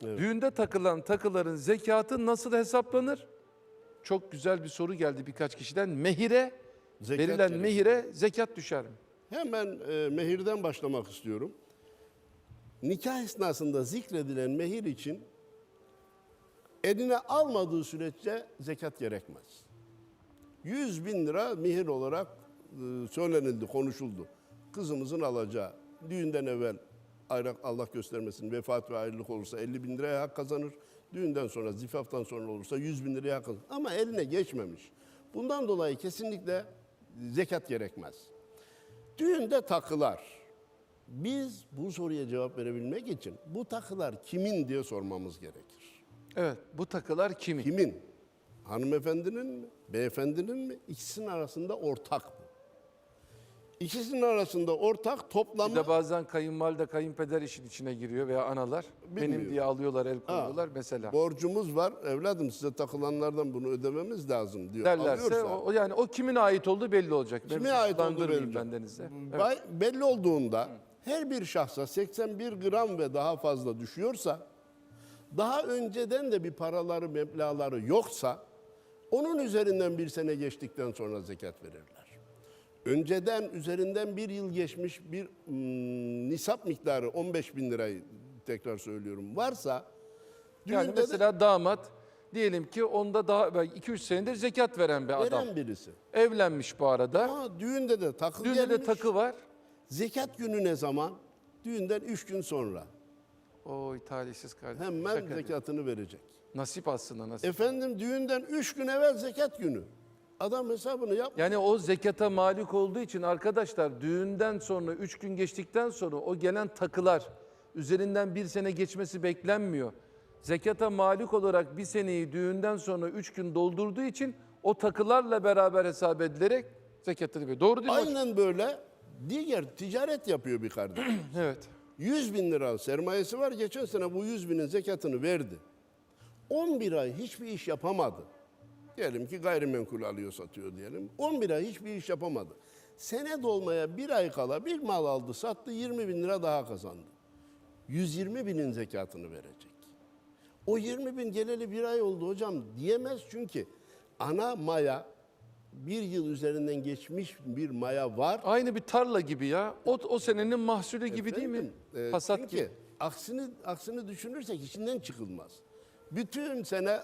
Düğünde takılan takıların zekatı nasıl hesaplanır? Çok güzel bir soru geldi birkaç kişiden. Mehire, Zekat verilen gerekir. mehire zekat düşer mi? Hemen e, mehirden başlamak istiyorum. Nikah esnasında zikredilen mehir için eline almadığı sürece zekat gerekmez. 100 bin lira mihir olarak e, söylenildi, konuşuldu. Kızımızın alacağı düğünden evvel Allah göstermesin vefat ve ayrılık olursa 50 bin liraya hak kazanır. Düğünden sonra zifaftan sonra olursa 100 bin liraya hak kazanır. Ama eline geçmemiş. Bundan dolayı kesinlikle zekat gerekmez. Düğünde takılar. Biz bu soruya cevap verebilmek için bu takılar kimin diye sormamız gerekir. Evet, bu takılar kimin? Kimin? Hanımefendinin mi? Beyefendinin mi? İkisinin arasında ortak mı? İkisinin arasında ortak toplamı... Bir de bazen kayınvalide, kayınpeder işin içine giriyor veya analar. Benim Bilmiyorum. diye alıyorlar, el Ha, koyuyorlar mesela. Borcumuz var evladım size takılanlardan bunu ödememiz lazım diyor. Derlerse Alıyorsa- o, yani o kimin ait olduğu belli olacak. Kime Ben ait olduğu belli. denizde. Evet. Belli olduğunda her bir şahsa 81 gram ve daha fazla düşüyorsa, daha önceden de bir paraları, meblağları yoksa, onun üzerinden bir sene geçtikten sonra zekat verirler. Önceden üzerinden bir yıl geçmiş bir mm, nisap miktarı 15 bin lirayı tekrar söylüyorum varsa, Yani düğünde de mesela damat diyelim ki onda daha 2-3 senedir zekat veren bir adam. veren birisi. Evlenmiş bu arada. Ama düğünde de takı Düğünde de gelmiş. takı var. Zekat günü ne zaman? Düğünden 3 gün sonra. Oy talihsiz kardeşim. Hemen Şaka değil. zekatını verecek. Nasip aslında nasip. Efendim düğünden üç gün evvel zekat günü. Adam hesabını yap. Yani o zekata malik olduğu için arkadaşlar düğünden sonra 3 gün geçtikten sonra o gelen takılar üzerinden bir sene geçmesi beklenmiyor. Zekata malik olarak bir seneyi düğünden sonra 3 gün doldurduğu için o takılarla beraber hesap edilerek zekatını veriyor. Doğru değil mi? hocam? Aynen böyle diğer ticaret yapıyor bir kardeş. Evet. 100 bin lira sermayesi var. Geçen sene bu 100 binin zekatını verdi. 11 ay hiçbir iş yapamadı. Diyelim ki gayrimenkul alıyor satıyor diyelim. 11 ay hiçbir iş yapamadı. Sene dolmaya bir ay kala bir mal aldı sattı 20 bin lira daha kazandı. 120 binin zekatını verecek. O 20 bin geleli bir ay oldu hocam diyemez çünkü ana maya bir yıl üzerinden geçmiş bir maya var. Aynı bir tarla gibi ya. O, o senenin mahsulü gibi değil mi? Efendim, e, Hasat çünkü gibi. aksini aksini düşünürsek içinden çıkılmaz. Bütün sene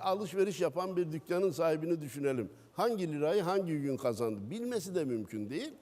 alışveriş yapan bir dükkanın sahibini düşünelim. Hangi lirayı hangi gün kazandı? Bilmesi de mümkün değil.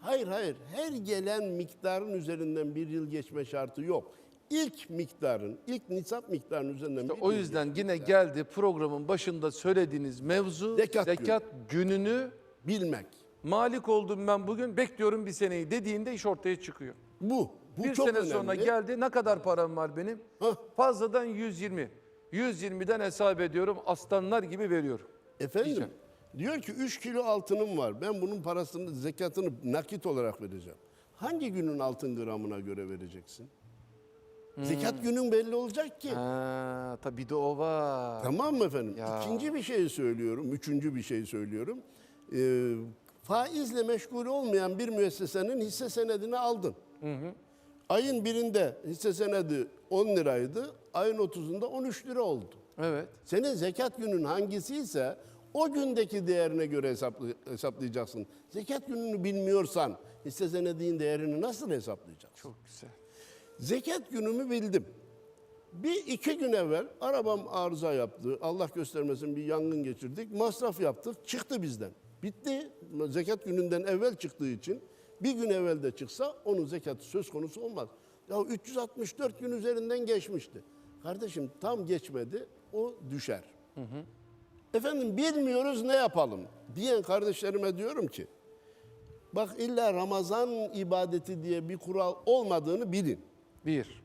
Hayır hayır her gelen miktarın üzerinden bir yıl geçme şartı yok. İlk miktarın, ilk nisap miktarının üzerinden bir O yıl yüzden geç- yine geldi programın başında söylediğiniz mevzu Zekat zekat, gününü bilmek. malik oldum ben bugün bekliyorum bir seneyi dediğinde iş ortaya çıkıyor. Bu. Bu bir çok sene önemli. sonra geldi ne kadar param var benim? Hah. Fazladan 120. 120'den hesap ediyorum aslanlar gibi veriyorum. Efendim Diyeceğim. diyor ki 3 kilo altınım var. Ben bunun parasını, zekatını nakit olarak vereceğim. Hangi günün altın gramına göre vereceksin? Hmm. Zekat günün belli olacak ki. Ha, tabii de o var. Tamam mı efendim? Ya. İkinci bir şey söylüyorum, üçüncü bir şey söylüyorum. Ee, faizle meşgul olmayan bir müessesenin hisse senedini aldın. Ayın birinde hisse senedi 10 liraydı, ayın 30'unda 13 lira oldu. Evet. Senin zekat günün hangisi ise o gündeki değerine göre hesaplı, hesaplayacaksın. Zekat gününü bilmiyorsan hisse senedinin değerini nasıl hesaplayacaksın? Çok güzel. Zekat günümü bildim. Bir iki gün evvel arabam arıza yaptı. Allah göstermesin bir yangın geçirdik. Masraf yaptık. Çıktı bizden. Bitti. Zekat gününden evvel çıktığı için bir gün evvel de çıksa onun zekatı söz konusu olmaz. Ya 364 gün üzerinden geçmişti. Kardeşim tam geçmedi. O düşer. Efendim bilmiyoruz ne yapalım diyen kardeşlerime diyorum ki bak illa Ramazan ibadeti diye bir kural olmadığını bilin. Bir.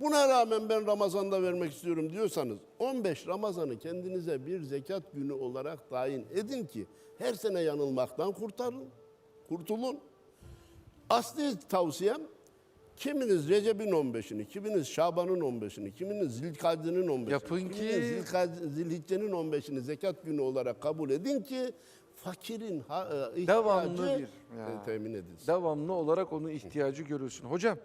Buna rağmen ben Ramazan'da vermek istiyorum diyorsanız 15 Ramazan'ı kendinize bir zekat günü olarak tayin edin ki her sene yanılmaktan kurtarın, kurtulun. Asli tavsiyem kiminiz Recep'in 15'ini, kiminiz Şaban'ın 15'ini, kiminiz Zilkade'nin 15'ini, Yapın kiminiz ki- Zilkade- Zilhicce'nin 15'ini zekat günü olarak kabul edin ki fakirin ha, e, ihtiyacı Devamlı bir- e, Ya. temin edilsin. Devamlı olarak onun ihtiyacı görülsün. Hocam